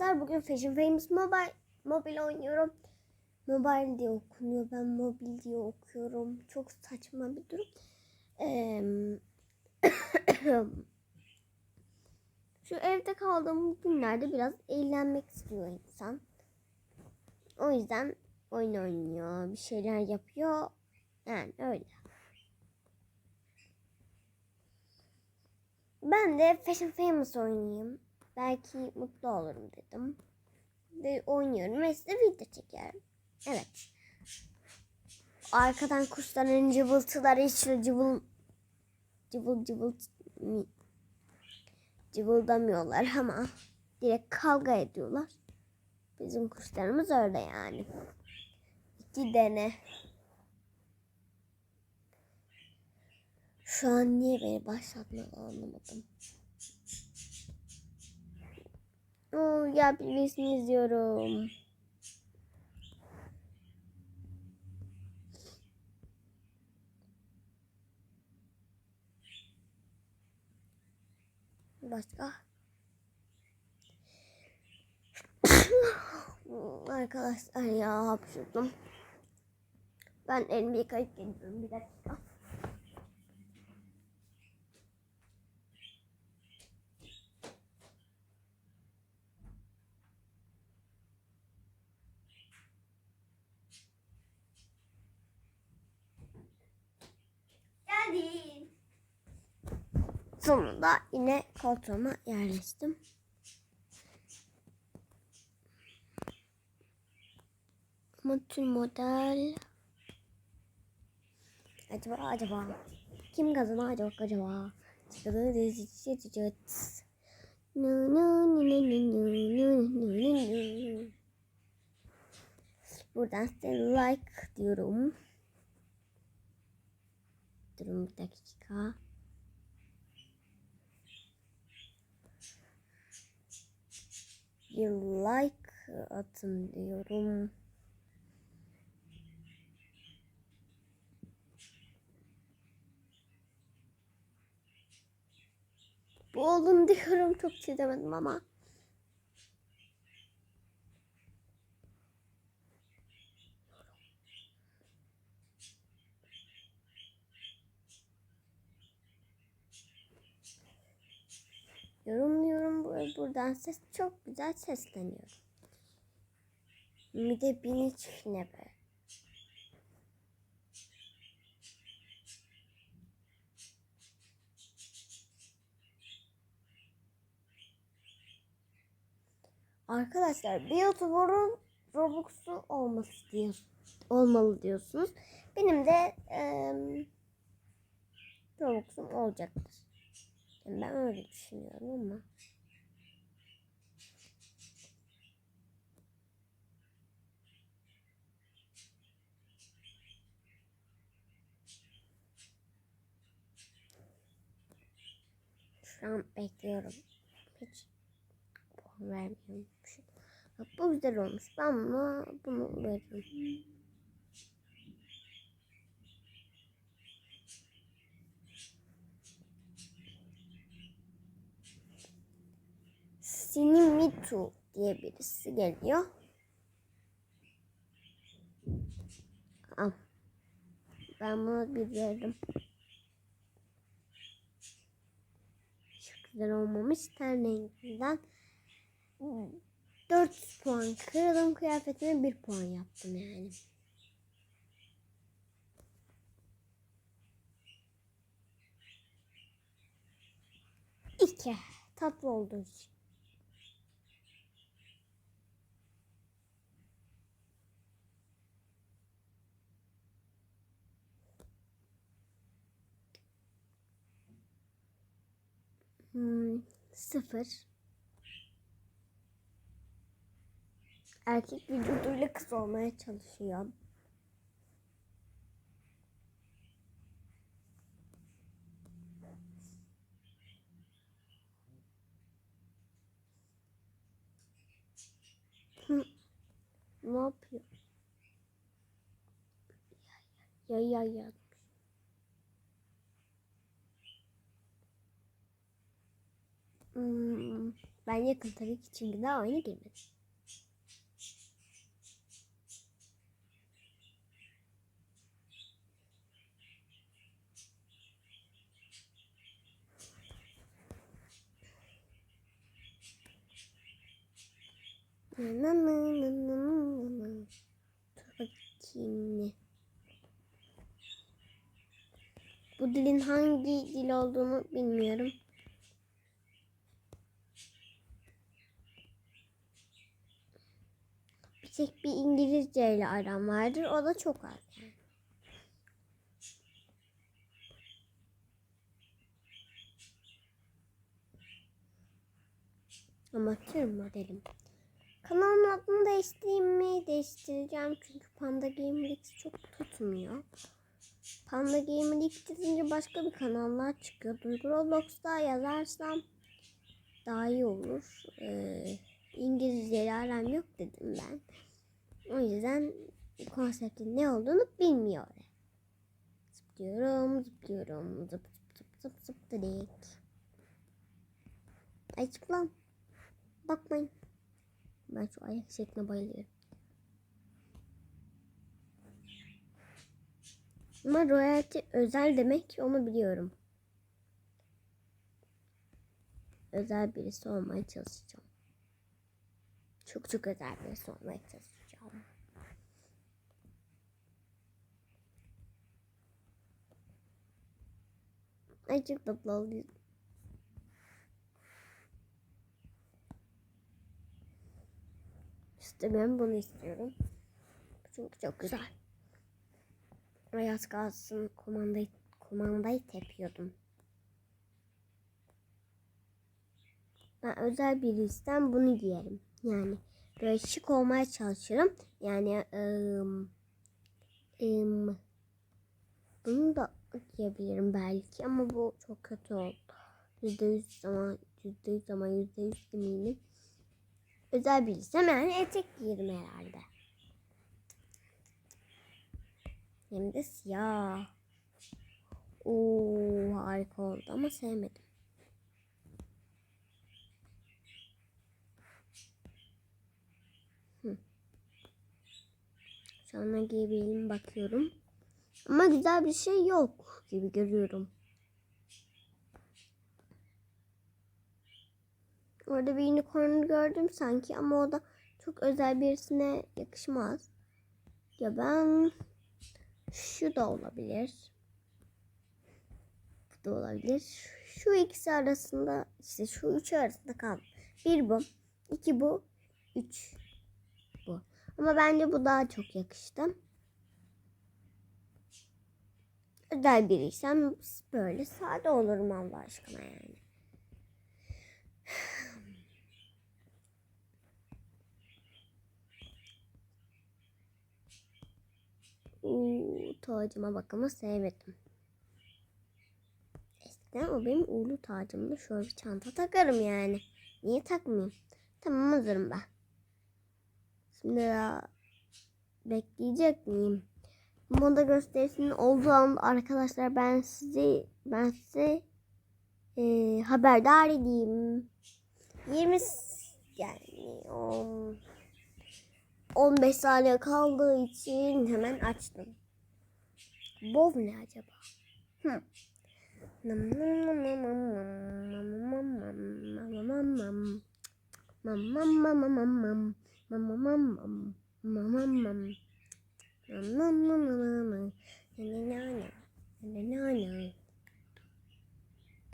arkadaşlar bugün Fashion Famous Mobile, Mobile oynuyorum. Mobile diye okunuyor. Ben mobil diye okuyorum. Çok saçma bir durum. Eee, Şu evde kaldığım günlerde biraz eğlenmek istiyor insan. O yüzden oyun oynuyor, bir şeyler yapıyor. Yani öyle. Ben de Fashion Famous oynayayım. Belki mutlu olurum dedim. Ve oynuyorum ve size video çekerim. Evet. Arkadan kuşların cıvıltıları hiç cıvıl cıvıl cıvıl cıvıldamıyorlar ama direkt kavga ediyorlar. Bizim kuşlarımız öyle yani. İki dene. Şu an niye beni başlatmadı anlamadım. Ya birisini izliyorum. Başka? Arkadaşlar ya hapşurdum. Ben elimi yıkayıp geliyorum bir dakika. Koltuğumda yine koltuğuma yerleştim. Mutlu model. Acaba acaba kim kazanacak acaba? acaba. Buradan size like diyorum. Durum bir dakika. Bir like atın diyorum. Bu oğlum diyorum çok çizemedim ama. Buradan ses çok güzel sesleniyor. Bir de biniç ne be. Arkadaşlar bir YouTuber'ın Robux'u olması diyor, olmalı diyorsunuz. Benim de eee Robux'um olacaktır. Yani ben öyle düşünüyorum ama. Şu an bekliyorum. Hiç puan vermiyormuşum. Bak bu güzel olmuş. Ben buna bunu veririm. Sinimitu diye birisi geliyor. Ben bunu bir verdim. Güzel olmamış. Ten renginden 4 puan kırdım kıyafetime 1 puan yaptım yani. İki. Tatlı olduğu için. Hmm, sıfır. Erkek vücuduyla kız olmaya çalışıyor. Ne yapıyor? Ya ya ya. Hmm, Ben yakın tabii ki çünkü daha oyuna girmedim. Na na na na na na bakayım ne. Bu dilin hangi dil olduğunu bilmiyorum. Tek bir İngilizce ile aram vardır. O da çok az. Amatör modelim. Kanalın adını değiştireyim mi? Değiştireceğim çünkü Panda Gamer çok tutmuyor. Panda Gamer X dezince başka bir kanallar çıkıyor. Duygu Roblox'ta yazarsam daha iyi olur. Ee, İngilizceyle aram yok dedim ben. O yüzden konseptin ne olduğunu bilmiyorum. Zıplıyorum, zıplıyorum, zıp zıp zıp zıp zıp direkt. Ay zıplam. Bakmayın. Ben şu ayak şekline bayılıyorum. Ama royalty özel demek onu biliyorum. Özel birisi olmaya çalışacağım. Çok çok özel birisi olmaya çalışacağım. Ay çok tatlı oluyor. İstemiyorum bunu istiyorum. Çünkü çok güzel. Ayaz kalsın kumandayı, kumandayı tepiyordum. Ben özel bir listem bunu giyerim. Yani böyle şık olmaya çalışırım. Yani ım, ım, bunu da giyebilirim belki ama bu çok kötü oldu. Yüzde yüz ama yüzde yüz ama yüzde yüz eminim. Özel bir listem yani etek giyerim herhalde. Hem de siyah. Oo harika oldu ama sevmedim. Hı. Şu anda giyebilelim bakıyorum. Ama güzel bir şey yok gibi görüyorum. Orada bir unicorn gördüm sanki ama o da çok özel birisine yakışmaz. Ya ben şu da olabilir. Bu da olabilir. Şu ikisi arasında işte şu üçü arasında kaldım. Bir bu, iki bu, üç bu. Ama bence bu daha çok yakıştı. Özel biriysem böyle sade olurum Allah aşkına yani. Uuu tacıma bakımı sevmedim. Eskiden o benim uğurlu tacımdı. Şöyle bir çanta takarım yani. Niye takmayayım? Tamam hazırım ben. Şimdi ya bekleyecek miyim? Moda gösterisinin olduğu anda arkadaşlar ben size ben size e, haberdar edeyim. 20 yani um, 15 saniye kaldığı için hemen açtım. Bov ne acaba? Nam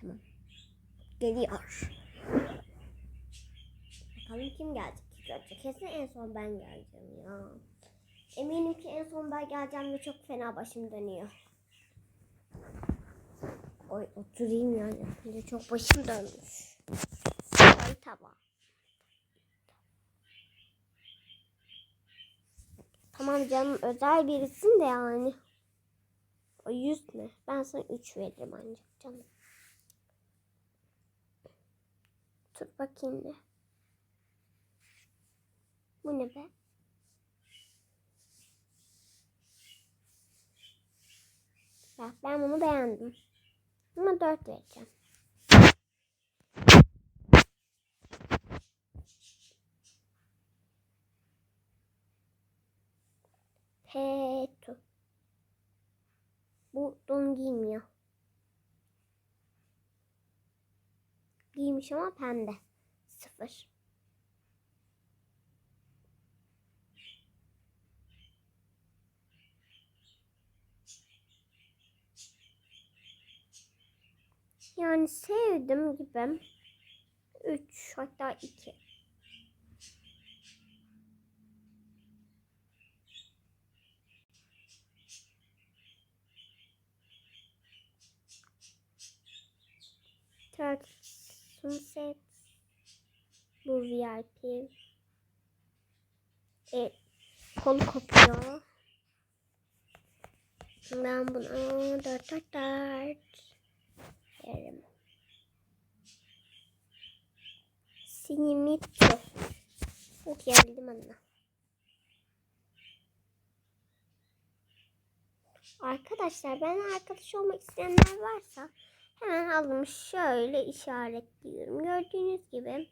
Tamam. Geliyor. Bakalım kim gelecek önce. Kesin en son ben geleceğim ya. Eminim ki en son ben geleceğim ve çok fena başım dönüyor. Oy oturayım ya. Yapınca çok başım dönmüş. Oy tamam. Tamam canım özel birisin de yani. O yüz ne? Ben sana üç veririm ancak canım. Dur bakayım bir. Bu ne be? Bak ben bunu beğendim. Ama dört vereceğim. Giymiş ama pembe. Sıfır. Yani sevdim gibi. 3 hatta 2. Third sunset. Bu VIP. E, kolu kopuyor. Ben bunu dört dört dört veririm. Sinimito. Okuyabildim anne. Arkadaşlar ben arkadaş olmak isteyenler varsa hemen adımı şöyle işaretliyorum. Gördüğünüz gibi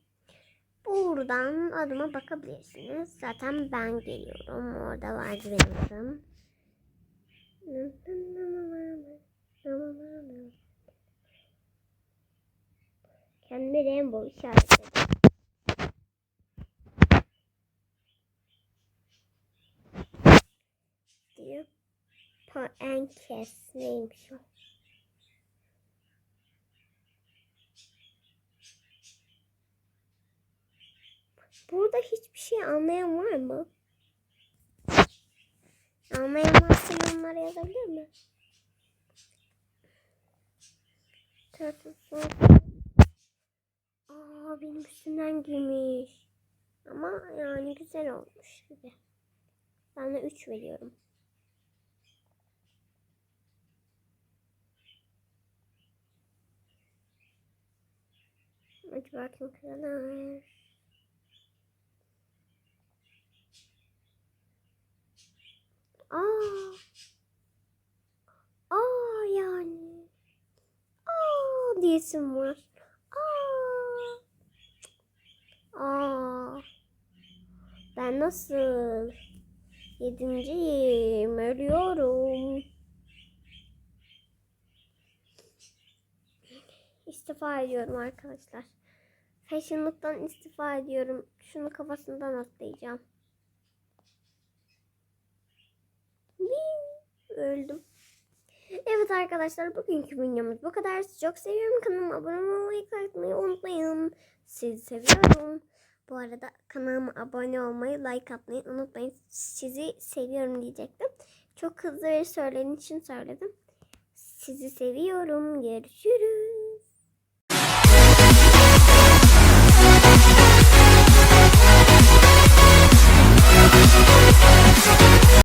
buradan adıma bakabilirsiniz. Zaten ben geliyorum. Orada vardı benim adım. Kendime rainbow işaretledim. Pa enkes neymiş o? Burada hiçbir şey anlayan var mı? Anlayan varsa yorumlara yazabilir mi? Soup. Aa benim üstümden girmiş. Ama yani güzel olmuş gibi. Ben de 3 veriyorum. Acaba kim kazanır? Aa. Aa yani. Aa diyesim var. Aa. Aa. Ben nasıl? Yedinciyim. Ölüyorum. İstifa ediyorum arkadaşlar. Fashionlıktan istifa ediyorum. Şunu kafasından atlayacağım. Öldüm. Evet arkadaşlar bugünkü videomuz bu kadar. Sizi çok seviyorum. Kanalıma abone olmayı, like atmayı unutmayın. Sizi seviyorum. Bu arada kanalıma abone olmayı, like atmayı unutmayın. Sizi seviyorum diyecektim. Çok hızlı ve söylediğin için söyledim. Sizi seviyorum. Görüşürüz.